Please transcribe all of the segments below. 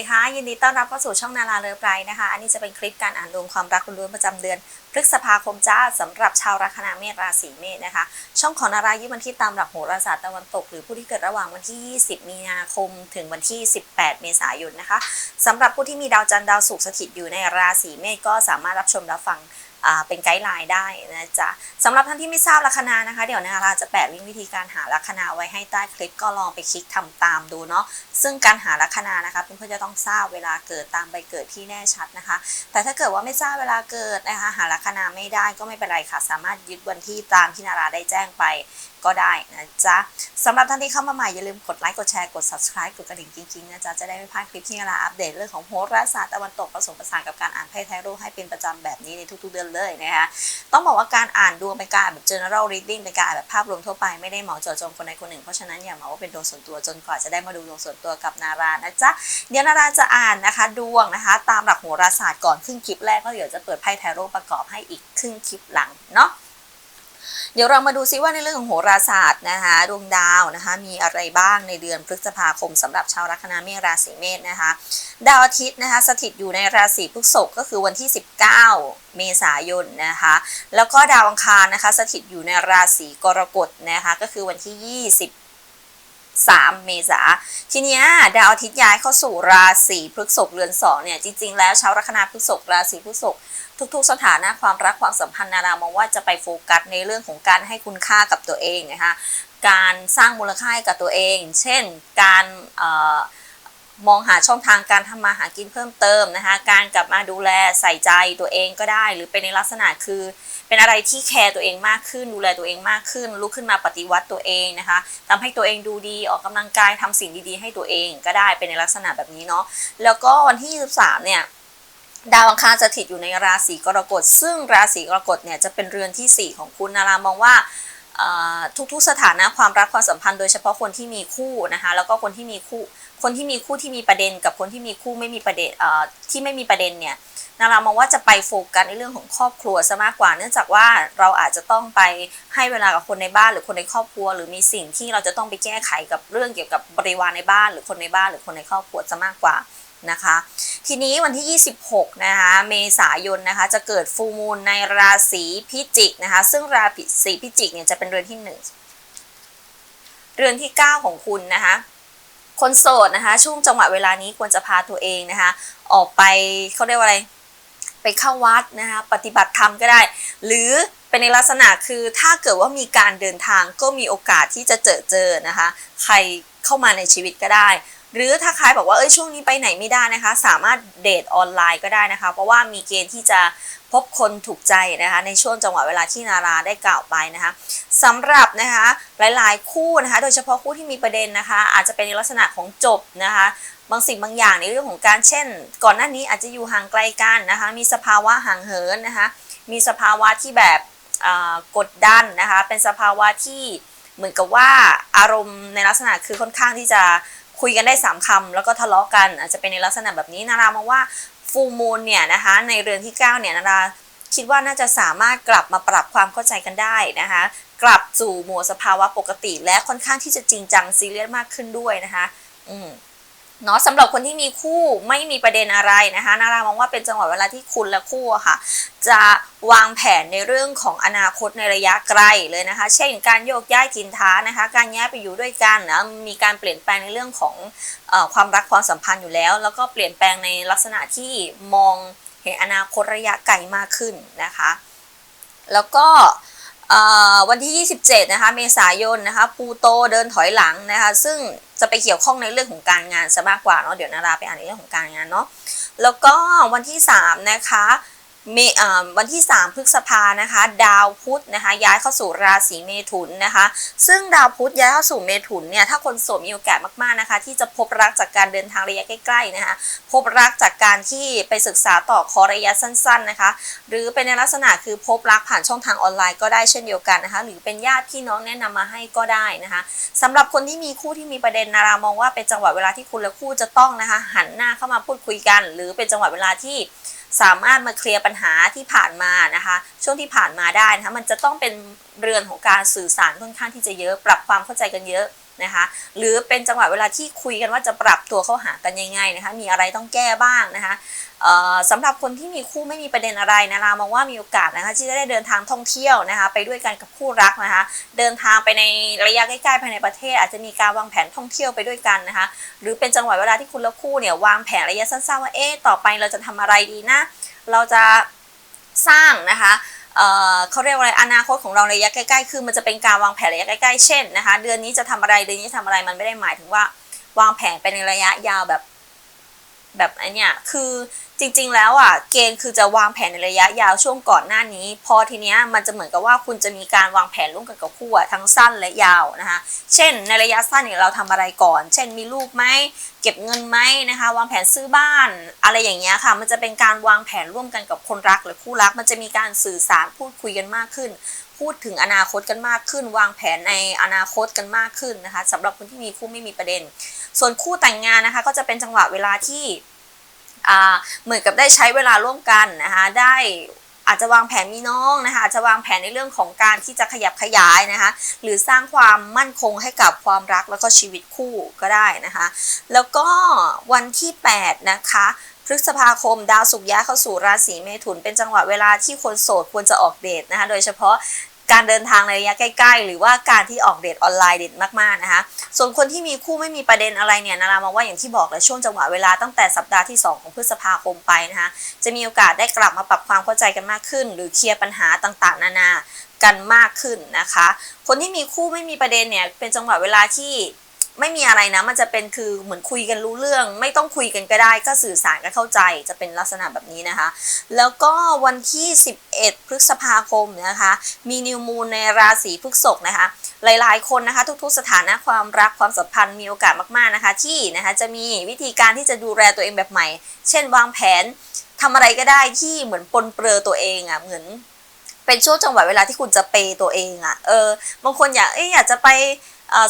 ดีค่ะ ยินดีต้อนรับเข้าสู่ช่องนาราเลิฟไบรท์นะคะ อันนี้จะเป็นคลิปการอ่านดวงความรักคุณล้วนประจำเดือนพฤษภาคมจ้าสำหรับชาวลัคนาเมษราศีเมษนะคะ ช่องของนารายึดวันที่ตามหลักโหราศาสตร์ตะวันตก หรือผู้ที่เกิดระหว่างวันที่ 20 มีนาคม ถึงวันที่ 18 เมษายนนะคะสำหรับผู้ที่มีดาวจันทร์ดาวศุกร์สถิตอยู่ในราศีเมษก็สามารถรับชมรับฟัง เป็นไกด์ไลน์ได้นะจ๊ะสำหรับท่านที่ไม่ทราบลัคนานะคะ เดี๋ยวนาราจะแปะลิงก์วิธีการหาลัคนาไว้ให้ใต้คลิปก็ลองไปคลิกทำตามดูเนาะซึ่งการหาลัคนานะคะเพื่อนๆจะต้องทราบเวลาเกิดตามใบเกิดที่แน่ชัดนะคะ แต่ถ้าเกิดว่าไม่ทราบเวลาเกิดนะคะ หาลัคนาไม่ได้ก็ไม่เป็นไรค่ะ สามารถยึดวันที่ตามที่นาราได้แจ้งไปก็ได้นะจ๊ะสำหรับท่านที่เข้ามาใหม่อย่าลืมกดไลค์กดแชร์กด subscribe กดกระดิ่งจริงๆนะจ๊ะจะได้ไม่พลาดคลิปที่นาราอัปเดตเรื่องของโหราศาสตร์ตะวันตกผสมผสานกับการอ่านไพ่ไทโร่ให้เป็นประจำแบบนี้ในทุกๆเดือนเลยนะคะต้องบอกว่าการอ่านดวงเป็นการแบบ general reading เป็นการอ่านแบบภาพรวมทั่วไปไม่ได้เหมาะเจาะจงคนใดคนหนึ่ง เพราะฉะนั้นอย่ามาว่าเป็นดวงส่วนตัวจนกว่าจะได้มาดูดวงส่วนตัวกับนารานะจ๊ะเดี๋ยวนาราจะอ่านนะคะดวงนะคะ ตามหลักโหราศาสตร์ก่อนครึ่งคลิปแรกก็เดี๋ยวจะเปิดไพ่ไทโร่ประกอบให้อีกครึ่งคลิปหลังเนาะ เดี๋ยวเรามาดูซิว่าในเรื่องของโหราศาสตร์นะคะดวงดาวนะคะมีอะไรบ้างในเดือนพฤษภาคมสำหรับชาวลัคนาเมษราศีเมษนะคะดาวอาทิตย์นะคะสถิตอยู่ในราศีพฤษภก็คือวันที่ 19 เมษายนนะคะแล้วก็ดาวอังคารนะคะสถิตอยู่ในราศีกรกฎนะคะก็คือวันที่ 3 เมษาทีเนี้ยดาวอาทิตย์ย้ายเข้าสู่ราศีพฤษภเรือนสองเนี่ยจริงๆแล้วชาวลัคนาพฤษภราศีพฤษภทุกๆ สถานะความรักความสัมพันธ์นารามองว่าจะไปโฟกัสในเรื่องของการให้คุณค่ากับตัวเองนะคะการสร้างมูลค่าให้กับตัวเอง เช่นการออมองหาช่องทางการทำมาหากินเพิ่มเติมนะคะ การกลับมาดูแลใส่ใจตัวเองก็ได้ หรือเป็นในลักษณะคือ เป็นอะไรที่แคร์ตัวเองมากขึ้น ดูแลตัวเองมากขึ้น ลุกขึ้นมาปฏิวัติตัวเองนะคะทำให้ตัวเองดูดีออกกำลังกายทำสิ่งดีๆ ให้ตัวเองก็ได้เป็นในลักษณะแบบนี้เนาะแล้วก็วันที่ 23 เนี่ยดาวอังคารจะถิตอยู่ในราศีกรกฎ ซึ่งราศีกรกฎเนี่ยจะเป็นเรือนทีสี่ 4 ของคุณนารามองว่าทุกๆสถานะความรักความสัมพันธ์โดยเฉพาะคนที่มีคู่นะคะแล้วก็คนที่มีคู่คนที่มีคู่ที่มีประเด็นกับคนที่มีคู่ไม่มีประเด็นที่ไม่มีประเด็นเนี่ย นารามองว่าจะไปโฟกัสในเรื่องของครอบครัวซะมากกว่า เนื่องจากว่าเราอาจจะต้องไปให้เวลากับคนในบ้านหรือคนในครอบครัว หรือมีสิ่งที่เราจะต้องไปแก้ไขกับเรื่องเกี่ยวกับบริวารในบ้าน หรือคนในบ้านหรือคนในครอบครัวซะมากกว่านะคะ ทีนี้วันที่ 26 นะคะเมษายนนะคะจะเกิดฟูมูลในราศีพิจิกนะคะ ซึ่งราศีพิจิกเนี่ยจะเป็นเรือนที่ 1 เรือนที่ 9 ของคุณนะคะคนโสดนะคะ ช่วงจังหวะเวลานี้ควรจะพาตัวเองนะคะ ออกไปเขาเรียกว่าอะไร ไปเข้าวัดนะคะปฏิบัติธรรมก็ได้ หรือเป็นในลักษณะคือถ้าเกิดว่ามีการเดินทางก็มีโอกาสที่จะเจอเจอนะคะ ใครเข้ามาในชีวิตก็ได้ หรือถ้าใครบอกว่าเอ้ยช่วงนี้ไปไหนไม่ได้นะคะ สามารถเดทออนไลน์ก็ได้นะคะ เพราะว่ามีเกณฑ์ที่จะ พบคนถูกใจนะคะในช่วงจังหวะเวลาที่นาราได้กล่าวไปนะคะสำหรับนะคะหลายๆ คู่นะคะโดยเฉพาะคู่ที่มีประเด็นนะคะ อาจจะเป็นในลักษณะของจบนะคะบางสิ่งบางอย่างในเรื่องของการเช่น ก่อนหน้านี้อาจจะอยู่ห่างไกลกันนะคะมีสภาวะห่างเหินนะคะมีสภาวะที่แบบกดดันนะคะเป็นสภาวะที่เหมือนกับว่าอารมณ์ในลักษณะคือค่อนข้างที่จะคุยกันได้สามคำแล้วก็ทะเลาะกัน อาจจะเป็นในลักษณะแบบนี้นารามองว่า ฟูมูลเนี่ยนะคะในเรือนที่ 9 เนี่ยนาราคิดว่าน่าจะสามารถกลับมาปรับความเข้าใจกันได้นะคะ กลับสู่หมวดสภาวะปกติ และค่อนข้างที่จะจริงจังซีเรียสมากขึ้นด้วยนะคะ อืม เนาะสำหรับคนที่มีคู่ไม่มีประเด็นอะไรนะคะนารามองว่าเป็นจังหวะเวลาที่คุณและคู่ค่ะ จะวางแผนในเรื่องของอนาคตในระยะไกลเลยนะคะ เช่น การโยกย้ายถิ่นฐานะคะ การย้ายไปอยู่ด้วยกันนะมีการเปลี่ยนแปลงในเรื่องของอความรักความสัมพันธ์อยู่แล้ว แล้วก็เปลี่ยนแปลงในลักษณะที่มองเห็นอนาคตระยะไกลมากขึ้นนะคะ แล้วก็ วันที่ 27 นะคะ เมษายนนะคะ ปูโตเดินถอยหลังนะคะ ซึ่งจะไปเกี่ยวข้องในเรื่องของการงานซะมากกว่าเนาะ เดี๋ยวนาราไปอ่านในเรื่องของการงานเนาะ แล้วก็วันที่ 3 นะคะ มวันที่ 3 พฤษภานะคะ ดาวพุธนะคะ ย้ายเข้าสู่ราศีเมถุนนะคะ ซึ่งดาวพุธย้ายเข้าสู่เมถุนเนี่ยถ้าคนโสดมีโอกาสมากๆนะคะ ที่จะพบรักจากการเดินทางระยะใกล้ๆนะคะ พบรักจากการที่ไปศึกษาต่อคอระยะสั้น ๆนะคะ หรือเป็นในลักษณะคือพบรักผ่านช่องทางออนไลน์ก็ได้เช่นเดียวกันนะคะ หรือเป็นญาติพี่น้องแนะนำมาให้ก็ได้นะคะสำหรับคนที่มีคู่ที่มีประเด็นนารามองว่าเป็นจังหวะเวลาที่คุณและคู่จะต้องนะคะ หันหน้าเข้ามาพูดคุยกัน หรือเป็นจังหวะเวลาที่ สามารถมาเคลียร์ปัญหาที่ผ่านมานะคะ ช่วงที่ผ่านมาได้นะคะมันจะต้องเป็นเรือนของการสื่อสารค่อนข้างที่จะเยอะ ปรับความเข้าใจกันเยอะ นะคะ หรือเป็นจังหวะเวลาที่คุยกันว่าจะปรับตัวเข้าหากันยังไงนะคะ มีอะไรต้องแก้บ้างนะคะสำหรับคนที่มีคู่ไม่มีประเด็นอะไรนะรามองว่ามีโอกาสนะคะที่จะได้เดินทางท่องเที่ยวนะคะ ไปด้วยกันกับคู่รักนะคะ เดินทางไปในระยะใกล้ๆภายในประเทศ อาจจะมีการวางแผนท่องเที่ยวไปด้วยกันนะคะ หรือเป็นจังหวะเวลาที่คุณและคู่เนี่ยวางแผนระยะสั้นๆว่าเอ๊ะต่อไปเราจะทำอะไรดีนะ เราจะสร้างนะคะ เเขาเรียกว่าอะไรอนาคตของเราระยะใกล้ๆ คือมันจะเป็นการวางแผนระยะใกล้ๆ เช่นนะคะ เดือนนี้จะทำอะไรเดือนนี้จะทำอะไรมันไม่ได้หมายถึงว่าวางแผนไปในระยะยาวแบบ แบบอันเนี้ยคือ จริงๆ แล้วอะเกณฑ์คือจะวางแผนในระยะยาวช่วงก่อนหน้านี้ พอทีเนี้ยมันจะเหมือนกับว่าคุณจะมีการวางแผนร่วมกันกับคู่อะทั้งสั้นและยาวนะคะ เช่น ในระยะสั้นเนี่ยเราทำอะไรก่อน เช่น มีลูกไหมเก็บเงินไหมนะคะ วางแผนซื้อบ้าน อะไรอย่างเงี้ยค่ะ มันจะเป็นการวางแผนร่วมกันกับคนรักหรือคู่รัก มันจะมีการสื่อสารพูดคุยกันมากขึ้น พูดถึงอนาคตกันมากขึ้น วางแผนในอนาคตกันมากขึ้นนะคะสำหรับคนที่มีคู่ไม่มีประเด็น ส่วนคู่แต่งงานนะคะ ก็จะเป็นจังหวะเวลาที่ เหมือนกับได้ใช้เวลาร่วมกันนะคะได้อาจจะวางแผนมีน้องนะคะอาจจะวางแผนในเรื่องของการที่จะขยับขยายนะคะหรือสร้างความมั่นคงให้กับความรักแล้วก็ชีวิตคู่ก็ได้นะคะแล้วก็วันที่8นะคะพฤษภาคมดาวศุกร์ย้ายเข้าสู่ราศีเมถุนเป็นจังหวะเวลาที่คนโสดควรจะออกเดทนะคะโดยเฉพาะ การเดินทางในระยะใกล้ ๆ หรือว่าการที่ออกเดทออนไลน์เด่นมากๆนะคะ ส่วนคนที่มีคู่ไม่มีประเด็นอะไรเนี่ยนารามองว่าอย่างที่บอกเลยช่วงจังหวะเวลาตั้งแต่สัปดาห์ที่ 2 ของพฤษภาคมไปนะคะจะมีโอกาสได้กลับมาปรับความเข้าใจกันมากขึ้น หรือเคลียร์ปัญหาต่างๆ นานากันมากขึ้นนะคะ คนที่มีคู่ไม่มีประเด็นเนี่ยเป็นจังหวะเวลาที่ ไม่มีอะไรนะ มันจะเป็นคือเหมือนคุยกันรู้เรื่อง ไม่ต้องคุยกันก็ได้ ก็สื่อสารกันเข้าใจจะเป็นลักษณะแบบนี้นะคะ แล้วก็วันที่ 11 พฤษภาคมนะคะ มีนิวมูนในราศีพฤษภนะคะ หลาย ๆ คนนะคะ ทุก ๆ สถานะความรักความสัมพันธ์มีโอกาสมาก ๆ นะคะ ที่นะคะจะมีวิธีการที่จะดูแลตัวเองแบบใหม่ เช่นวางแผนทำอะไรก็ได้ที่เหมือนปนเปื้อตัวเองอะ่ะเหมือนเป็นช่วงจังหวะเวลาที่คุณจะเปย์ตัวเองอะ่ะ เออ บางคนอยาก เอ้ยอยากจะไป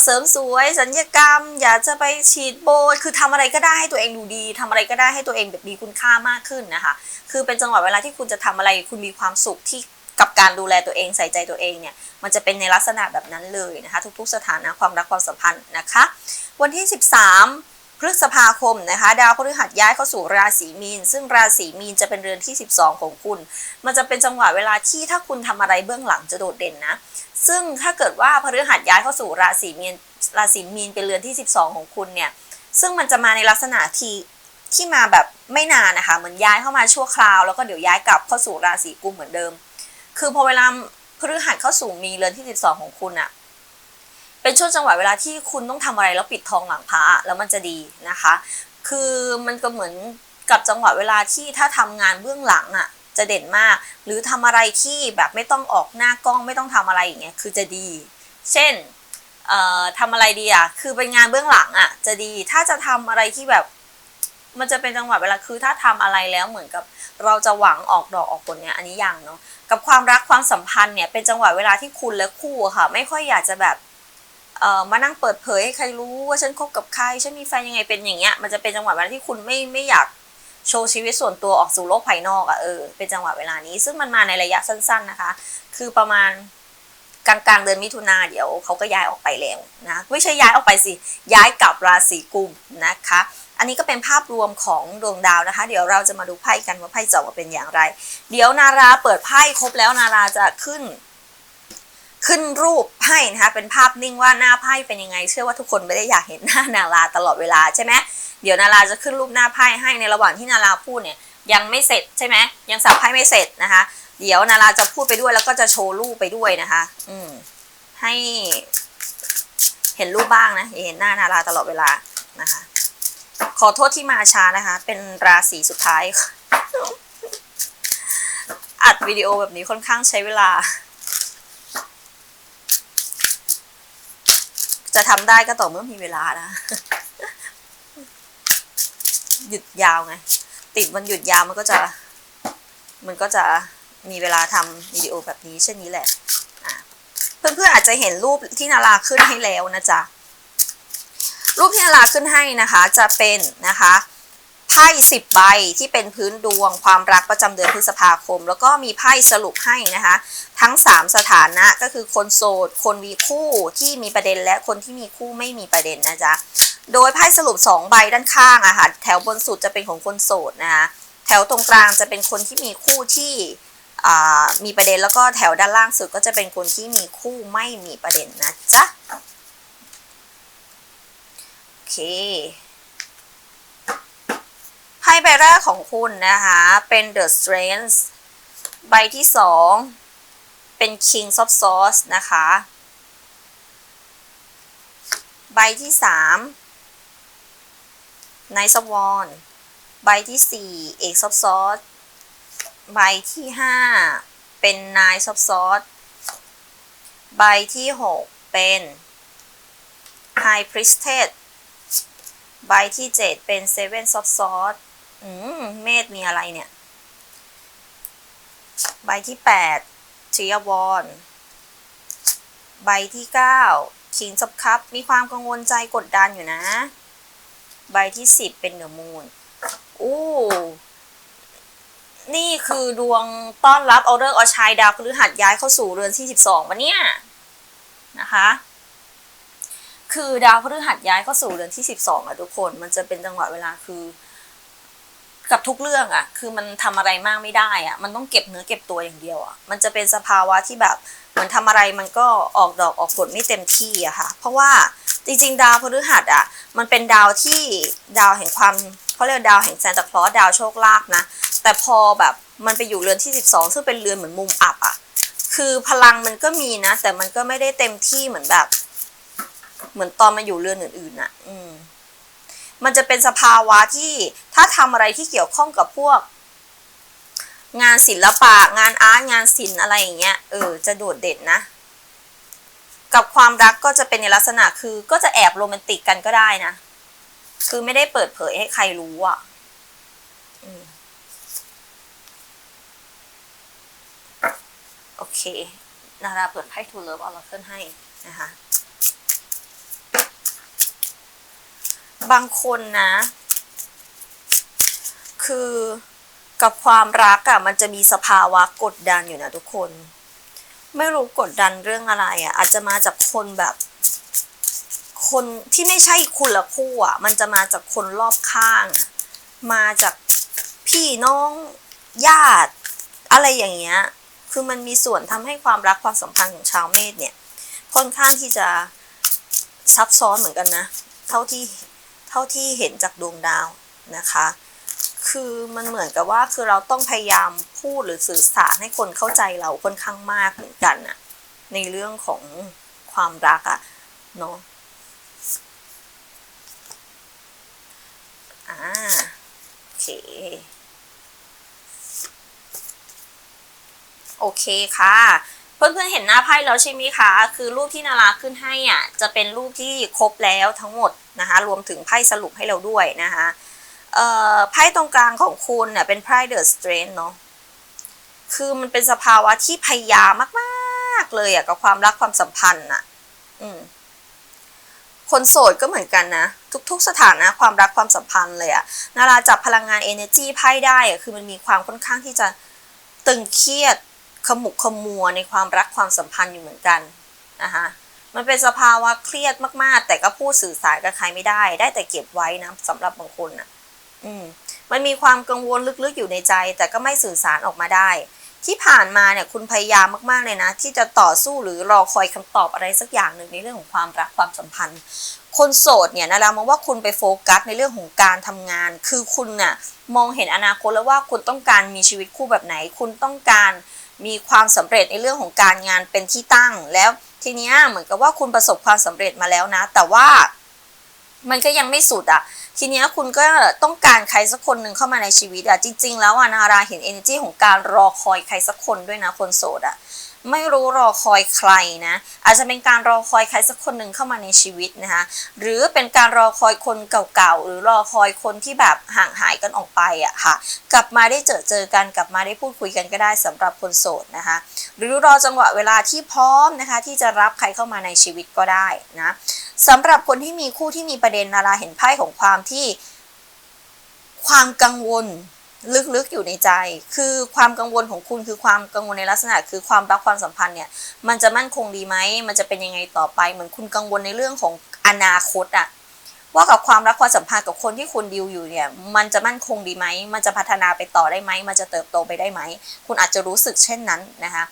เสริมสวยสัญญกรรม อยากจะไปฉีดโบยคือทำอะไรก็ได้ให้ตัวเองดูดีทำอะไรก็ได้ให้ตัวเองแบบมีคุณค่ามากขึ้นนะคะ คือเป็นจังหวะเวลาที่คุณจะทำอะไรคุณมีความสุขที่กับการดูแลตัวเองใส่ใจตัวเองเนี่ยมันจะเป็นในลักษณะแบบนั้นเลยนะคะทุกๆสถานะความรักความสัมพันธ์นะคะ วันที่ 13พฤษภาคมนะคะดาวพฤหัสย้ายเข้าสู่ราศีมีน ซึ่งราศีมีนจะเป็นเรือนที่ 12 ของคุณ มันจะเป็นจังหวะเวลาที่ถ้าคุณทำอะไรเบื้องหลังจะโดดเด่นนะ ซึ่งถ้าเกิดว่าพฤหัสย้ายเข้าสู่ราศีมีนราศีมีนเป็นเรือนที่ 12 ของคุณเนี่ย ซึ่งมันจะมาในลักษณะที่ที่มาแบบไม่นานนะคะ เหมือนย้ายเข้ามาชั่วคราว แล้วก็เดี๋ยวย้ายกลับเข้าสู่ราศีกุมเหมือนเดิม คือพอเวลาพฤหัสเข้าสู่มีเรือนที่ 12 ของคุณอะเป็นช่วงจังหวะเวลาที่คุณต้องทำอะไรแล้วปิดทองหลังพระแล้วมันจะดีนะคะ คือมันก็เหมือนกับจังหวะเวลาที่ถ้าทำงานเบื้องหลังอะ จะเด่นมาก หรือทำอะไรที่แบบไม่ต้องออกหน้ากล้องไม่ต้องทำอะไรอย่างเงี้ยคือจะดี เช่นเอ่อทำอะไรดีอะ คือเป็นงานเบื้องหลังอะ จะดี ถ้าจะทำอะไรที่แบบ มันจะเป็นจังหวะเวลาคือถ้าทำอะไรแล้วเหมือนกับ เราจะหวังออกดอกออกผลเนี่ยอันนี้ยังเนาะ กับความรักความสัมพันธ์เนี่ยเป็นจังหวะเวลาที่คุณและคู่ค่ะ ไม่ค่อยอยากจะแบบเอ่อมานั่งเปิดเผยให้ใครรู้ว่าฉันคบกับใคร ฉันมีแฟนยังไงเป็นอย่างเงี้ย มันจะเป็นจังหวะเวลาที่คุณไม่ไม่อยาก โชว์ชีวิตส่วนตัวออกสู่โลกภายนอกอะเออเป็นจังหวะเวลานี้ ซึ่งมันมาในระยะสั้น ๆนะคะ คือประมาณกลางกลางๆเดือนมิถุนาเดี๋ยวเขาก็ย้ายออกไปแล้วนะไม่ใช่ย้ายออกไปสิย้ายกลับราศีกุมนะคะ อันนี้ก็เป็นภาพรวมของดวงดาวนะคะ เดี๋ยวเราจะมาดูไพ่กันว่าไพ่จะออกมาเป็นอย่างไร เดี๋ยวนาราเปิดไพ่ครบแล้วนาราจะขึ้น ขึ้นรูปไพ่นะคะเป็นภาพนิ่งว่าหน้าไพ่เป็นยังไง เชื่อว่าทุกคนไม่ได้อยากเห็นหน้านาราตลอดเวลาใช่ไหมเดี๋ยวนาราจะขึ้นรูปหน้าไพ่ให้ในระหว่างที่นาราพูดเนี่ยยังไม่เสร็จใช่ไหมยังสับไพ่ไม่เสร็จนะคะ เดี๋ยวนาราจะพูดไปด้วยแล้วก็จะโชว์รูปไปด้วยนะคะ อืมให้เห็นรูปบ้างนะอย่าเห็นหน้านาราตลอดเวลานะคะ ขอโทษที่มาช้านะคะ เป็นราศีสุดท้าย อัดวิดีโอแบบนี้ค่อนข้างใช้เวลา จะทำได้ก็ต่อเมื่อมีเวลานะ หยุดยาวไง ติดวันหยุดยาวมันก็จะ มันก็จะมีเวลาทำวิดีโอแบบนี้เช่นนี้แหละอะเพื่อนๆอาจจะเห็นรูปที่นาราขึ้นให้แล้วนะจ๊ะรูปที่นาราขึ้นให้นะคะ จะเป็นนะคะ ไพ่สิบใบที่เป็นพื้นดวงความรักประจำเดือนพฤษภาคม แล้วก็มีไพ่สรุปให้นะคะ ทั้ง 3 สถานะก็คือคนโสด คนมีคู่ที่มีประเด็นและคนที่มีคู่ไม่มีประเด็นนะจ๊ะ โดยไพ่สรุป 2 ใบด้านข้างอะค่ะแถวบนสุดจะเป็นของคนโสดนะคะแถวตรงกลางจะเป็นคนที่มีคู่ที่มีประเด็นแล้วก็แถวด้านล่างสุดก็จะเป็นคนที่มีคู่ไม่มีประเด็นนะจ๊ะโอเค ไพ่ใบแรกของคุณนะคะ เป็น The Strength ใบที่สองเป็น King of Swords นะคะ ใบที่สาม Knight of Wands ใบที่สี่ Ace of Swords ใบที่ห้าเป็น Nine of Swords ใบที่หกเป็น High Priestess ใบที่เจ็ดเป็น Seven of Swords อืม เมธมีอะไรเนี่ย ใบที่แปดทรีวอนใบที่เก้าคิง of cup มีความกังวลใจกดดันอยู่นะ ใบที่สิบเป็นเดอะมูนอู้นี่คือดวงต้อนรับเอาเลิกษ์เอชัยดาวพฤหัสย้ายเข้าสู่เรือนที่สิบสองปะเนี่ยนะคะ คือดาวพฤหัสย้ายเข้าสู่เรือนที่สิบสองอะทุกคน มันจะเป็นจังหวะเวลาคือ กับทุกเรื่องอะคือมันทำอะไรมากไม่ได้อะมันต้องเก็บเนื้อเก็บตัวอย่างเดียวอะมันจะเป็นสภาวะที่แบบเหมือนทำอะไรมันก็ออกดอกออกผลไม่เต็มที่อะค่ะ เพราะว่าจริงๆ ดาวพฤหัสอะมันเป็นดาวที่ดาวแห่งความเขาเรียกดาวแห่งแซนตาคลอสดาวโชคลาภนะ แต่พอแบบมันไปอยู่เรือนที่ 12 ซึ่งเป็นเรือนเหมือนมุมอับอะคือพลังมันก็มีนะ แต่มันก็ไม่ได้เต็มที่เหมือนแบบ เหมือนตอนมาอยู่เรือนอื่นๆอะอืม มันจะเป็นสภาวะที่ถ้าทำอะไรที่เกี่ยวข้องกับพวก งานศิลปะ งานอาร์ตงานศิลป์อะไรอย่างเงี้ยเออจะโดดเด่นนะ กับความรักก็จะเป็นในลักษณะคือ ก็จะแอบโรแมนติกกันก็ได้นะคือไม่ได้เปิดเผยให้ใครรู้อะโอเค นาราเปิดไพ่ทูเลิฟออร์เคิลให้นะคะ บางคนนะ คือกับความรักอะ่ะมันจะมีสภาวะกดดันอยู่นะทุกคน ไม่รู้กดดันเรื่องอะไรอะ่ะอาจจะมาจากคนแบบ คนที่ไม่ใช่คุณละคู่อะ่ะมันจะมาจากคนรอบข้างอะมาจากพี่น้องญาติ อะไรอย่างเงี้ย คือมันมีส่วนทำให้ความรักความสัมพันธ์ของชาวเมษเนี่ย ค่อนข้างที่จะซับซ้อนเหมือนกันนะ เท่าที่ เท่าที่เห็นจากดวงดาวนะคะ คือมันเหมือนกับว่าคือเราต้องพยายามพูดหรือสื่อสารให้คนเข้าใจเราค่อนข้างมากเหมือนกันอะในเรื่องของความรักอะเนาะอ่าโอเคโอเคค่ะ เพื่อนๆเห็นหน้าไพ่แล้วใช่ไหมคะ คือรูปที่นาราขึ้นให้อะจะเป็นรูปที่ครบแล้วทั้งหมดนะคะ รวมถึงไพ่สรุปให้เราด้วยนะคะไพ่ตรงกลางของคุณเนี่ยเป็นไพ่เดอะสเตรนเนาะ คือมันเป็นสภาวะที่พยายามมากๆเลยอะกับความรักความสัมพันธ์อะอืมคนโสดก็เหมือนกันนะ ทุก ๆ สถานะความรักความสัมพันธ์เลยอะนาราจับพลังงาน energy ไพ่ได้อะคือมันมีความค่อนข้างที่จะตึงเครียด ขมุกขมัวในความรักความสัมพันธ์อยู่เหมือนกันนะคะมันเป็นสภาวะเครียดมากๆ แต่ก็พูดสื่อสารกับใครไม่ได้ ได้แต่เก็บไว้นะสำหรับบางคนอะ อืม มันมีความกังวลลึกๆอยู่ในใจ แต่ก็ไม่สื่อสารออกมาได้ ที่ผ่านมาเนี่ยคุณพยายามมากๆเลยนะ ที่จะต่อสู้หรือรอคอยคำตอบอะไรสักอย่างหนึ่งในเรื่องของความรักความสัมพันธ์ คนโสดเนี่ยนะเรามองว่าคุณไปโฟกัสในเรื่องของการทำงาน คือคุณน่ะมองเห็นอนาคตแล้วว่าคุณต้องการมีชีวิตคู่แบบไหน คุณต้องการ มีความสำเร็จในเรื่องของการงานเป็นที่ตั้ง แล้วทีเนี้ยเหมือนกับว่าคุณประสบความสำเร็จมาแล้วนะ แต่ว่ามันก็ยังไม่สุดอะ่ะ ทีเนี้ยคุณก็ต้องการใครสักคนหนึ่งเข้ามาในชีวิตอะ่ะ จริง ๆ แล้วอะนาราเห็น energy ของการรอคอยใครสักคนด้วยนะคนโสดอะ่ะ ไม่รู้รอคอยใครนะอาจจะเป็นการรอคอยใครสักคนหนึ่งเข้ามาในชีวิตนะคะหรือเป็นการรอคอยคนเก่าๆหรือรอคอยคนที่แบบห่างหายกันออกไปอะค่ะ กลับมาได้เจอเจอกันกลับมาได้พูดคุยกันก็ได้สำหรับคนโสดนะคะ หรือรอจังหวะเวลาที่พร้อมนะคะ ที่จะรับใครเข้ามาในชีวิตก็ได้นะสำหรับคนที่มีคู่ที่มีประเด็นนาราเห็นไพ่ของความที่ความกังวล ลึกๆอยู่ในใจ คือความกังวลของคุณคือความกังวลในลักษณะ คือความรักความสัมพันธ์เนี่ย มันจะมั่นคงดีไหม มันจะเป็นยังไงต่อไป เหมือนคุณกังวลในเรื่องของอนาคตอะว่ากับความรักความสัมพันธ์กับคนที่คุณดิวอยู่เนี่ย มันจะมั่นคงดีไหม มันจะพัฒนาไปต่อได้ไหม มันจะเติบโตไปได้ไหม คุณอาจจะรู้สึกเช่นนั้นนะคะ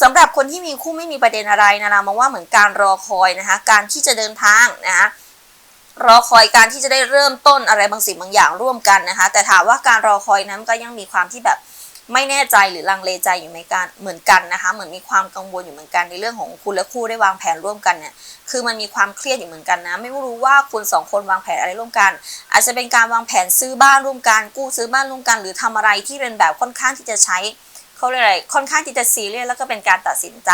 สำหรับคนที่มีคู่ไม่มีประเด็นอะไรนะเรามองว่าเหมือนการรอคอยนะคะ การที่จะเดินทางนะคะ รอคอยการที่จะได้เริ่มต้นอะไรบางสิ่งบางอย่างร่วมกันนะคะ แต่ถามว่าการรอคอยนั้นก็ยังมีความที่แบบไม่แน่ใจหรือลังเลใจอยู่ในการเหมือนกันนะคะ เหมือนมีความกังวลอยู่เหมือนกันในเรื่องของคุณและคู่ได้วางแผนร่วมกันเนี่ยคือมันมีความเครียดอยู่เหมือนกันนะ ไม่รู้ว่าคุณสองคนวางแผนอะไรร่วมกัน อาจจะเป็นการวางแผนซื้อบ้านร่วมกัน กู้ซื้อบ้านร่วมกัน หรือทำอะไรที่เป็นแบบค่อนข้างที่จะใช้เขาเรียกอะไรค่อนข้างที่จะซีเรียสแล้วก็เป็นการตัดสินใจ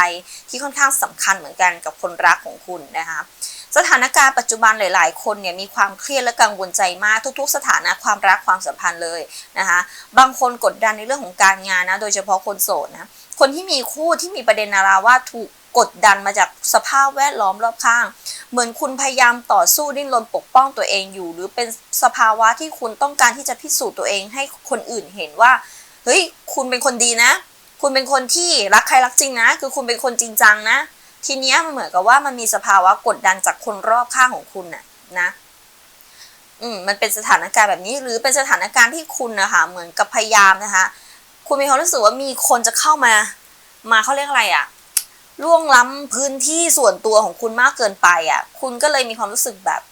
ที่ค่อนข้างสำคัญเหมือนกันกับคนรักของคุณนะคะ สถานการณ์ปัจจุบันหลาย ๆ คนเนี่ยมีความเครียดและกังวลใจมากทุก ๆ สถานะความรักความสัมพันธ์เลยนะคะบางคนกดดันในเรื่องของการงานนะโดยเฉพาะคนโสดนะคนที่มีคู่ที่มีประเด็นนาราว่าถูกกดดันมาจากสภาพแวดล้อมรอบข้าง เหมือนคุณพยายามต่อสู้ดิ้นรนปกป้องตัวเองอยู่ หรือเป็นสภาวะที่คุณต้องการที่จะพิสูจน์ตัวเองให้คนอื่นเห็นว่าเฮ้ยคุณเป็นคนดีนะ คุณเป็นคนที่รักใครรักจริงนะ คือคุณเป็นคนจริงจังนะ ทีเนี้ยมันเหมือนกับว่ามันมีสภาวะกดดันจากคนรอบข้างของคุณน่ะนะอืมมันเป็นสถานการณ์แบบนี้หรือเป็นสถานการณ์ที่คุณนะคะเหมือนกับพยายามนะคะ คุณมีความรู้สึกว่ามีคนจะเข้ามา มาเขาเรียกอะไรอะล่วงล้ำพื้นที่ส่วนตัวของคุณมากเกินไปอะคุณก็เลยมีความรู้สึกแบบ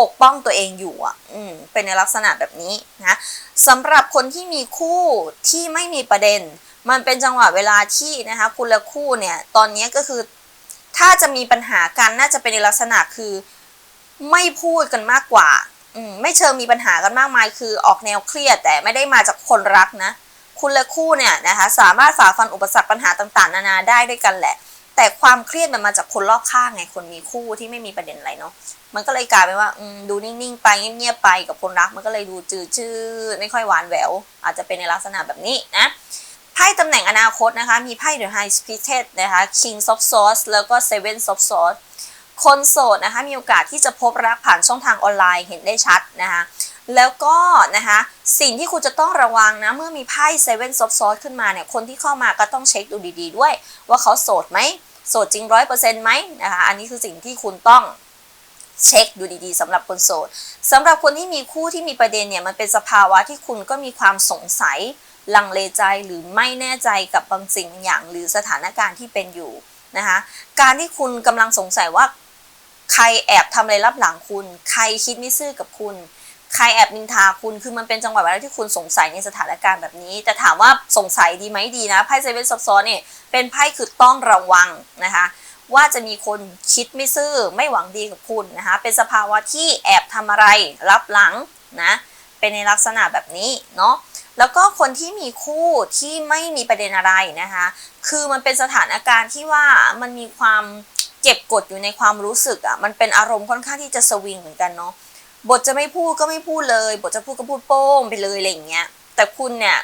ปกป้องตัวเองอยู่อะ อืม เป็นในลักษณะแบบนี้นะสำหรับคนที่มีคู่ที่ไม่มีประเด็น มันเป็นจังหวะเวลาที่นะคะ คุณและคู่เนี่ย ตอนนี้ก็คือ ถ้าจะมีปัญหากันน่าจะเป็นในลักษณะคือ ไม่พูดกันมากกว่าอืไม่เชิงมีปัญหากันมากมาย คือออกแนวเครียดแต่ไม่ได้มาจากคนรักนะ คุณและคู่เนี่ยนะคะสามารถฝ่าฟันอุปสรรคปัญหาต่างๆ นานาได้ด้วยกันแหละ แต่ความเครียดมันมาจากคนรอบข้างไงคนมีคู่ที่ไม่มีประเด็นอะไรเนาะมันก็เลยกลายเป็นว่าดูนิ่งๆไปเงียบๆไปกับคนรัก มันก็เลยดูจืดชืดไม่ค่อยหวานแหววอาจจะเป็นในลักษณะแบบนี้นะ ไพ่ตำแหน่งอนาคตนะคะ มีไพ่ The High Spirited นะคะ King of Swords แล้วก็ Seven of Swords คนโสดนะคะ มีโอกาสที่จะพบรักผ่านช่องทางออนไลน์เห็นได้ชัดนะคะแล้วก็นะคะสิ่งที่คุณจะต้องระวังนะ เมื่อมีไพ่ Seven of Swords ขึ้นมาเนี่ย คนที่เข้ามาก็ต้องเช็คดูดีๆด้วย ว่าเขาโสดไหม โสดจริงร้อยเปอร์เซ็นต์ไหมนะคะอันนี้คือสิ่งที่คุณต้อง เช็คดูดีๆสำหรับคนโสดสำหรับคนที่มีคู่ที่มีประเด็นเนี่ยมันเป็นสภาวะที่คุณก็มีความสงสัย ลังเลใจหรือไม่แน่ใจกับบางสิ่งบางอย่างหรือสถานการณ์ที่เป็นอยู่นะคะการที่คุณกำลังสงสัยว่า ใครแอบทำอะไรรับหลังคุณ ใครคิดไม่ซื่อกับคุณใครแอบนินทาคุณคือมันเป็นจังหวะเวลาที่คุณสงสัยในสถานการณ์แบบนี้ แต่ถามว่าสงสัยดีไหมดีนะไพ่เซเว่นซับซ้อนเนี่ยเป็นไพ่คือต้องระวังนะคะ ว่าจะมีคนคิดไม่ซื่อไม่หวังดีกับคุณนะคะ เป็นสภาวะที่แอบทำอะไรรับหลังนะเป็นในลักษณะแบบนี้เนาะแล้วก็คนที่มีคู่ที่ไม่มีประเด็นอะไรนะคะ คือมันเป็นสถานการณ์ที่ว่ามันมีความเก็บกดอยู่ในความรู้สึกอะ่ะ มันเป็นอารมณ์ค่อนข้างที่จะสวิงเหมือนกันเนาะ บทจะไม่พูดก็ไม่พูดเลย บทจะพูดก็พูดโป้งไปเลยอะไรอย่างเงี้ย แต่คุณเนี่ย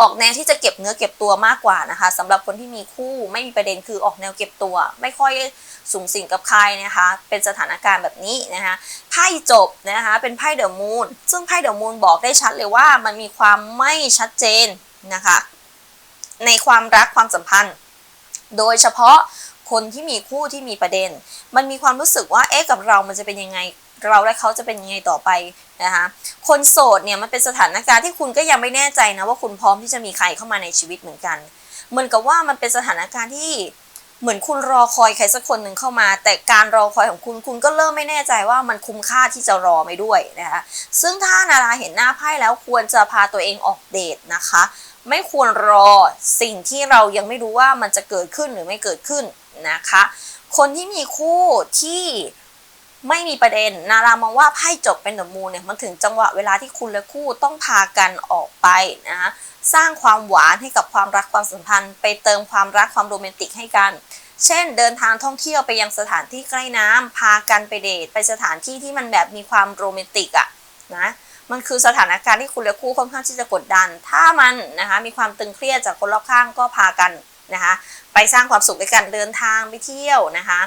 ออกแนวที่จะเก็บเนื้อเก็บตัวมากกว่านะคะสำหรับคนที่มีคู่ไม่มีประเด็นคือออกแนวเก็บตัว ไม่ค่อยสูงสิงกับใครนะคะ เป็นสถานการณ์แบบนี้นะคะไพ่จบนะคะเป็นไพ่เดอะมูนซึ่งไพ่เดอะมูนบอกได้ชัดเลยว่ามันมีความไม่ชัดเจนนะคะ ในความรักความสัมพันธ์ โดยเฉพาะคนที่มีคู่ที่มีประเด็น มันมีความรู้สึกว่าเอ๊ะกับเรามันจะเป็นยังไง เราและเขาจะเป็นยังไงต่อไปนะคะคนโสดเนี่ยมันเป็นสถานการณ์ที่คุณก็ยังไม่แน่ใจนะว่าคุณพร้อมที่จะมีใครเข้ามาในชีวิตเหมือนกัน เหมือนกับว่ามันเป็นสถานการณ์ที่เหมือนคุณรอคอยใครสักคนหนึ่งเข้ามา แต่การรอคอยของคุณคุณก็เริ่มไม่แน่ใจว่ามันคุ้มค่าที่จะรอไม่ด้วยนะคะซึ่งถ้านาราเห็นหน้าไพ่แล้วควรจะพาตัวเองออกเดทนะคะ ไม่ควรรอสิ่งที่เรายังไม่รู้ว่ามันจะเกิดขึ้นหรือไม่เกิดขึ้นนะคะ คนที่มีคู่ที่ ไม่มีประเด็น นารามองว่าไพ่จบเป็นเดอะมูนเนี่ยมันถึงจังหวะเวลาที่คุณและคู่ต้องพากันออกไปนะคะสร้างความหวานให้กับความรักความสัมพันธ์ ไปเติมความรักความโรแมนติกให้กัน เช่น เดินทางท่องเที่ยวไปยังสถานที่ใกล้น้ำพากันไปเดทไปสถานที่ที่มันแบบมีความโรแมนติกอะนะมันคือสถานการณ์ที่คุณและคู่ค่อนข้างที่จะกดดัน ถ้ามันนะคะมีความตึงเครียดจากคนรอบข้างก็พากันนะคะไปสร้างความสุขด้วยกันเดินทางไปเที่ยวนะคะ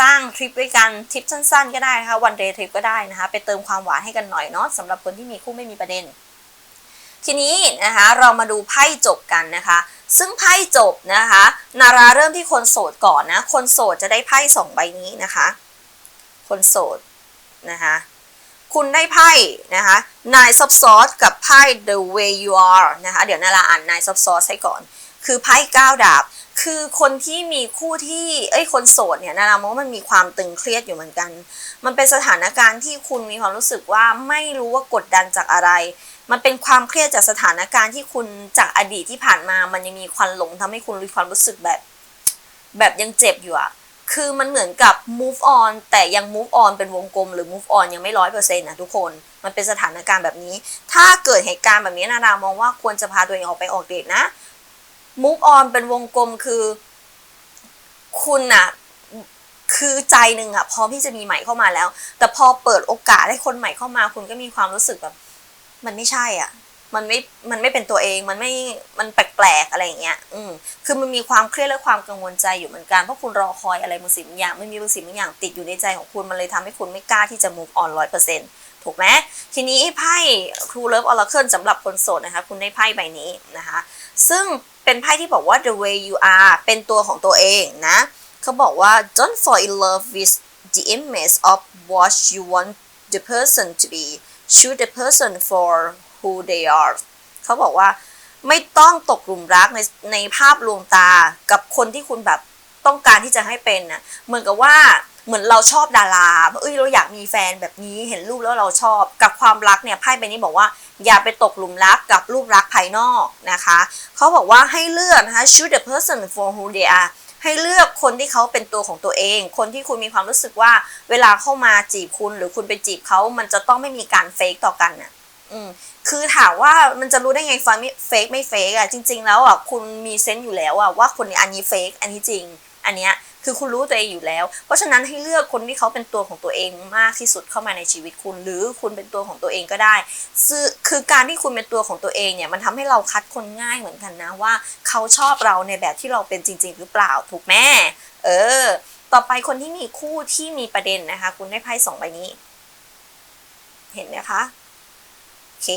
สร้างทริปด้วยกันทริปสั้นๆ ก็ได้นะคะวันเดย์ทริปก็ได้นะคะไปเติมความหวานให้กันหน่อยเนาะสำหรับคนที่มีคู่ไม่มีประเด็น ทีนี้นะคะเรามาดูไพ่จบกันนะคะ ซึ่งไพ่จบนะคะ นาราเริ่มที่คนโสดก่อนนะคนโสดจะได้ไพ่สองใบนี้นะคะ คนโสดนะคะคุณได้ไพ่นะคะ Nine of Swords กับไพ่ The Way You Are นะคะเดี๋ยวนาราอ่าน Nine of Swords ให้ก่อน คือไพ่เก้าดาบ คือคนที่มีคู่ที่เอ้ยคนโสดเนี่ยนารามองว่ามันมีความตึงเครียดอยู่เหมือนกัน มันเป็นสถานการณ์ที่คุณมีความรู้สึกว่าไม่รู้ว่ากดดันจากอะไร มันเป็นความเครียดจากสถานการณ์ที่คุณจากอดีตที่ผ่านมา มันยังมีควันหลงทำให้คุณมีความรู้สึกแบบ แบบยังเจ็บอยู่อะคือมันเหมือนกับ move on แต่ยัง move on เป็นวงกลมหรือ move on ยังไม่ร้อยเปอร์เซ็นต์นะทุกคน มันเป็นสถานการณ์แบบนี้ ถ้าเกิดเหตุการณ์แบบนี้นารามองว่าควรจะพาตัวเองออกไปออกเดทนะ move on เป็นวงกลมคือ คุณอะคือใจหนึ่งอะพร้อมที่จะมีใหม่เข้ามาแล้ว แต่พอเปิดโอกาสให้คนใหม่เข้ามา คุณก็มีความรู้สึกแบบ มันไม่ใช่อะ มันไม่ มันไม่เป็นตัวเอง มันไม่ มันแปลกๆอะไรอย่างเงี้ย อืมคือมันมีความเครียดและความกังวลใจอยู่เหมือนกัน เพราะคุณรอคอยอะไรบางสิ่งบางอย่าง ไมันมีบางสิ่งบางอย่างติดอยู่ในใจของคุณ มันเลยทำให้คุณไม่กล้าที่จะ move on ร้อยเปอร์เซ็นต์ถูกไหมทีนี้ไพ่ True Love Oracle สำหรับคนโสดนะคะ คุณได้ไพ่ใบนี้นะคะ ซึ่ง เป็นไพ่ที่บอกว่า the way you are เป็นตัวของตัวเองนะ เขาบอกว่า don't fall in love with the image of what you want the person to be shoot the person for who they are เขาบอกว่าไม่ต้องตกหลุมรักในในภาพลวงตากับคนที่คุณแบบต้องการที่จะให้เป็นนะเหมือนกับว่า เหมือนเราชอบดาราเอ้ยเราอยากมีแฟนแบบนี้เห็นรูปแล้วเราชอบ กับความรักเนี่ยไพ่ใบนี้บอกว่าอย่าไปตกหลุมรักกับรูปรักภายนอกนะคะเขาบอกว่าให้เลือกนะคะ shoot the person for who they are ให้เลือกคนที่เขาเป็นตัวของตัวเอง คนที่คุณมีความรู้สึกว่า เวลาเข้ามาจีบคุณหรือคุณไปจีบเขามันจะต้องไม่มีการเฟกต่อกันน่ะอืมคือถามว่ามันจะรู้ได้ไงฟังไม่เฟกไม่เฟกอะจริง ๆ แล้วอะคุณมีเซนต์อยู่แล้วอะว่าคนนี้อันนี้เฟกอันนี้จริง อันเนี้ย คือคุณรู้ตัวเองอยู่แล้ว เพราะฉะนั้นให้เลือกคนที่เขาเป็นตัวของตัวเองมากที่สุดเข้ามาในชีวิตคุณ หรือคุณเป็นตัวของตัวเองก็ได้ คือการที่คุณเป็นตัวของตัวเองเนี่ยมันทำให้เราคัดคนง่ายเหมือนกันนะว่า เขาชอบเราในแบบที่เราเป็นจริง ๆ หรือเปล่าถูกแม่เออ ต่อไปคนที่มีคู่ที่มีประเด็นนะคะ คุณได้ไพ่สองใบนี้ เห็นไหมคะโอเค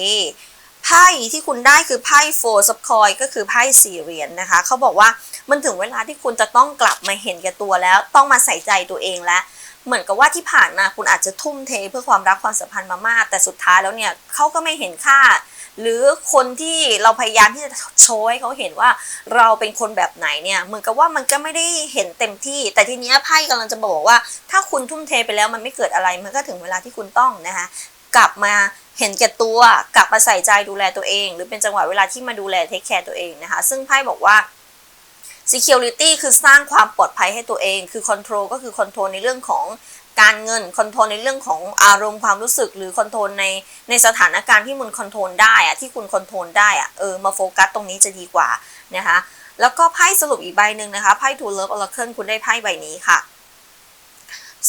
ไพ่ที่คุณได้คือไพ่โฟร์ซับคอยก็คือไพ่สี่เหรียญนนะคะ เขาบอกว่า มันถึงเวลาที่คุณจะต้องกลับมาเห็นแก่ตัวแล้ว ต้องมาใส่ใจตัวเองแล้ว เหมือนกับว่าที่ผ่านมาคุณอาจจะทุ่มเทเพื่อความรักความสัมพันธ์มามาก แต่สุดท้ายแล้วเนี่ยเขาก็ไม่เห็นค่า หรือคนที่เราพยายามที่จะโชว์ให้เขาเห็นว่าเราเป็นคนแบบไหนเนี่ยเหมือนกับว่ามันก็ไม่ได้เห็นเต็มที่ แต่ทีเนี้ยไพ่กำลังจะบอกว่า ถ้าคุณทุ่มเทไปแล้วมันไม่เกิดอะไรมันก็ถึงเวลาที่คุณต้องนะคะกลับมาเห็นแก่ตัว กลับมาใส่ใจดูแลตัวเอง หรือเป็นจังหวะเวลาที่มาดูแลเทคแคร์ตัวเองนะคะ ซึ่งไพ่บอกว่า security คือสร้างความปลอดภัยให้ตัวเอง คือ control ก็คือ control ในเรื่องของการเงิน control ในเรื่องของอารมณ์ความรู้สึก หรือ control ในในสถานการณ์ที่มัน control ได้อะที่คุณ control ได้อะเออมาโฟกัสตรงนี้จะดีกว่านะคะแล้วก็ไพ่สรุปอีกใบหนึ่งนะคะไพ่ Two Love Oracle คุณได้ไพ่ใบนี้ค่ะ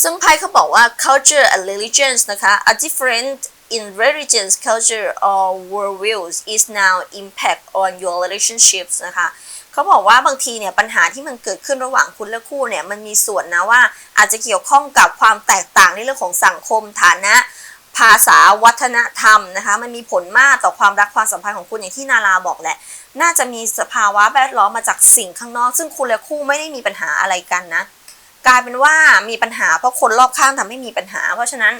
ซึ่งไพ่เขาบอกว่า culture and religions นะคะ are different in religions culture or worldviews is now impact on your relationships นะคะ เขาบอกว่าบางทีเนี่ยปัญหาที่มันเกิดขึ้นระหว่างคุณและคู่เนี่ยมันมีส่วนนะว่า อาจจะเกี่ยวข้องกับความแตกต่างในเรื่องของสังคมฐานะ ภาษาวัฒนธรรมนะคะมันมีผลมากต่อความรักความสัมพันธ์ของคุณอย่างที่นาราบอกแหละ น่าจะมีสภาวะแวดล้อมมาจากสิ่งข้างนอก ซึ่งคุณและคู่ไม่ได้มีปัญหาอะไรกันนะกลายเป็นว่ามีปัญหาเพราะคนรอบข้างทำให้มีปัญหา เพราะฉะนั้น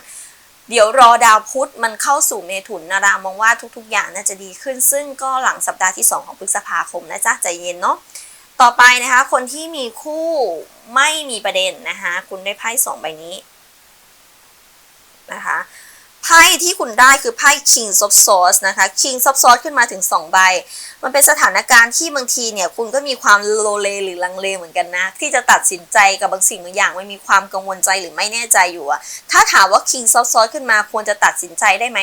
เดี๋ยวรอดาวพุธมันเข้าสู่เมถุนนารามองว่าทุกๆ อย่างน่าจะดีขึ้น ซึ่งก็หลังสัปดาห์ที่ 2 ของพฤษภาคมนะจ๊ะใจเย็นเนาะต่อไปนะคะ คนที่มีคู่ไม่มีประเด็นนะคะ คุณได้ไพ่สองใบนี้นะคะ ไพ่ที่คุณได้คือไพ่ King of Swords นะคะ King of Swords ขึ้นมาถึง 2 ใบ มันเป็นสถานการณ์ที่บางทีเนี่ยคุณก็มีความโลเลหรือลังเลเหมือนกันนะ ที่จะตัดสินใจกับบางสิ่งบางอย่างมันมีความกังวลใจหรือไม่แน่ใจอยู่อะถ้าถามว่า King of Swords ขึ้นมาควรจะตัดสินใจได้ไหม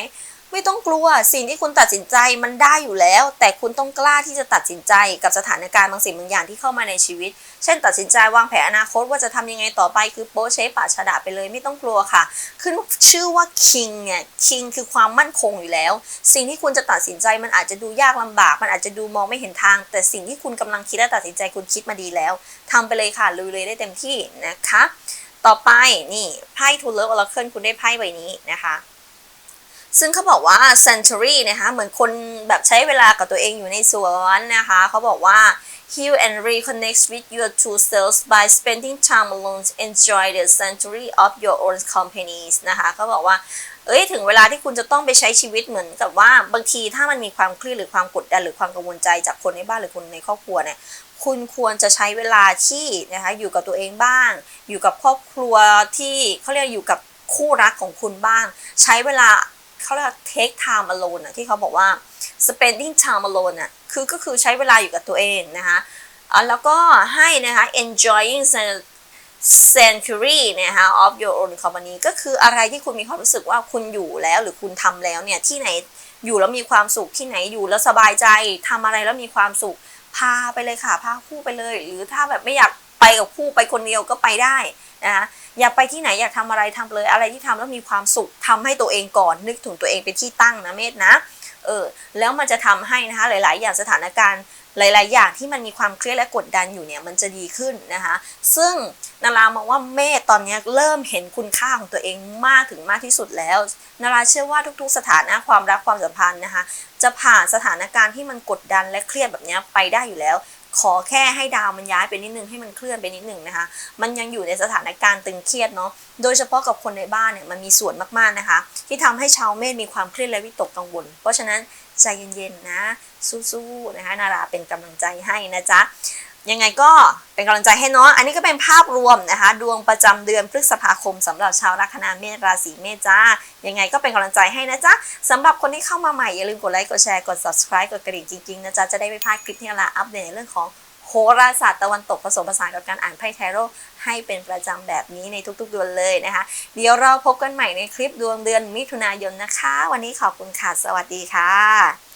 ไม่ต้องกลัวสิ่งที่คุณตัดสินใจมันได้อยู่แล้ว แต่คุณต้องกล้าที่จะตัดสินใจกับสถานการณ์บางสิ่งบางอย่างที่เข้ามาในชีวิต เช่น ตัดสินใจวางแผนอนาคตว่าจะทำยังไงต่อไปคือโป๊เชฟป่าชาดาไปเลยไม่ต้องกลัวค่ะขึ้นชื่อว่า king เนี่ย king คือความมั่นคงอยู่แล้ว สิ่งที่คุณจะตัดสินใจมันอาจจะดูยากลำบาก มันอาจจะดูมองไม่เห็นทาง แต่สิ่งที่คุณกำลังคิดและตัดสินใจคุณคิดมาดีแล้วทำไปเลยค่ะลุยเลยได้เต็มที่นะคะ ต่อไปนี่ไพ่ทูเลอร์ออร์เคิลคุณได้ไพ่ใบนี้นะคะ ซึ่งเขาบอกว่า century นะคะเหมือนคนแบบใช้เวลากับตัวเองอยู่ในสวนนะคะเขาบอกว่า heal and reconnect with your true selves by spending time alone enjoy the century of your own companies นะคะเขาบอกว่าเอ้ยถึงเวลาที่คุณจะต้องไปใช้ชีวิตเหมือนกับว่าบางทีถ้ามันมีความเครียดหรือความกดดันหรือความกังวลใจจากคนในบ้านหรือคนในครอบครัวเนี่ยคุณควรจะใช้เวลาที่นะคะอยู่กับตัวเองบ้าง อยู่กับครอบครัวที่เขาเรียกอยู่กับคู่รักของคุณบ้าง ใช้เวลา เขาเรียก take time alone นะที่เขาบอกว่า spending time alone นะคือก็คือใช้เวลาอยู่กับตัวเองนะคะแล้วก็ให้นะคะ enjoying century นะคะ of your own company ก็คืออะไรที่คุณมีความรู้สึกว่าคุณอยู่แล้วหรือคุณทำแล้วเนี่ยที่ไหนอยู่แล้วมีความสุขที่ไหนอยู่แล้วสบายใจทำอะไรแล้วมีความสุขพาไปเลยค่ะพาคู่ไปเลย หรือถ้าแบบไม่อยากไปกับคู่ไปคนเดียวก็ไปได้นะคะ อยากไปที่ไหนอยากทำอะไรทำเลย อะไรที่ทำแล้วมีความสุขทำให้ตัวเองก่อน นึกถึงตัวเองเป็นที่ตั้งนะเมธนะ เออ แล้วมันจะทำให้นะคะหลาย ๆ อย่างสถานการณ์หลาย ๆ อย่างที่มันมีความเครียดและกดดันอยู่เนี่ยมันจะดีขึ้นนะคะ ซึ่งนารามองว่าเมธตอนนี้เริ่มเห็นคุณค่าของตัวเองมากถึงมากที่สุดแล้ว นาราเชื่อว่าทุก ๆ สถานะความรักความสัมพันธ์นะคะ จะผ่านสถานการณ์ที่มันกดดันและเครียดแบบนี้ไปได้อยู่แล้ว ขอแค่ให้ดาวมันย้ายไปนิดนึงให้มันเคลื่อนไปนิดนึงนะคะ มันยังอยู่ในสถานการณ์ตึงเครียดเนาะ โดยเฉพาะกับคนในบ้านเนี่ยมันมีส่วนมากๆนะคะ ที่ทำให้ชาวเมษมีความเครียดและวิตกกังวล เพราะฉะนั้นใจเย็นๆนะ สู้ๆนะคะ นาราเป็นกำลังใจให้นะจ๊ะ ยังไงก็เป็นกำลังใจให้เนาะ อันนี้ก็เป็นภาพรวมนะคะ ดวงประจำเดือนพฤษภาคมสำหรับชาวลัคนาเมษราศีเมษจ้า ยังไงก็เป็นกำลังใจให้นะจ๊ะสำหรับคนที่เข้ามาใหม่ อย่าลืมกดไลค์ กดแชร์ กด subscribe กดกระดิ่งจริงๆนะจ๊ะ จะได้ไม่พลาดคลิปที่นาราอัปเดตในเรื่องของโหราศาสตร์ตะวันตกผสมผสานกับการอ่านไพ่แทโร่ให้เป็นประจำแบบนี้ในทุกๆเดือนเลยนะคะ เดี๋ยวเราพบกันใหม่ในคลิปดวงเดือนมิถุนายนนะคะ วันนี้ขอบคุณค่ะ สวัสดีค่ะ